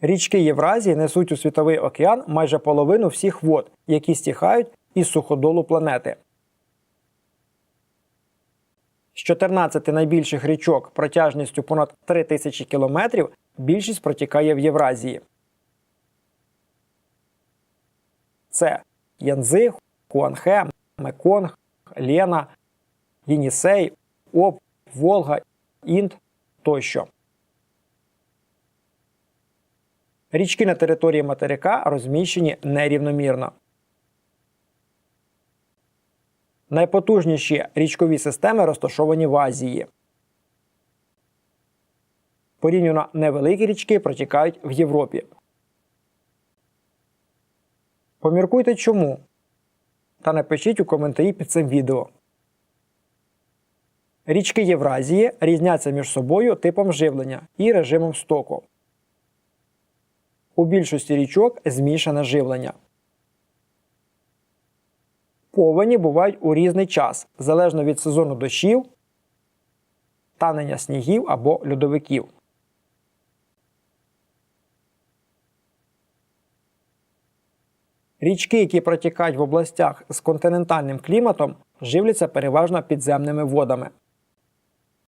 Річки Євразії несуть у світовий океан майже половину всіх вод, які стіхають із суходолу планети. З 14 найбільших річок протяжністю понад 3000 кілометрів більшість протікає в Євразії. Це Янзи, Хуанхе, Меконг, Лена, Єнісей, Об, Волга, Інд тощо. Річки на території материка розміщені нерівномірно. Найпотужніші річкові системи розташовані в Азії. Порівняно невеликі річки протікають в Європі. Поміркуйте чому. Та напишіть у коментарі під цим відео. Річки Євразії різняться між собою типом живлення і режимом стоку. У більшості річок змішане живлення. Повені бувають у різний час, залежно від сезону дощів, танення снігів або льодовиків. Річки, які протікають в областях з континентальним кліматом, живляться переважно підземними водами.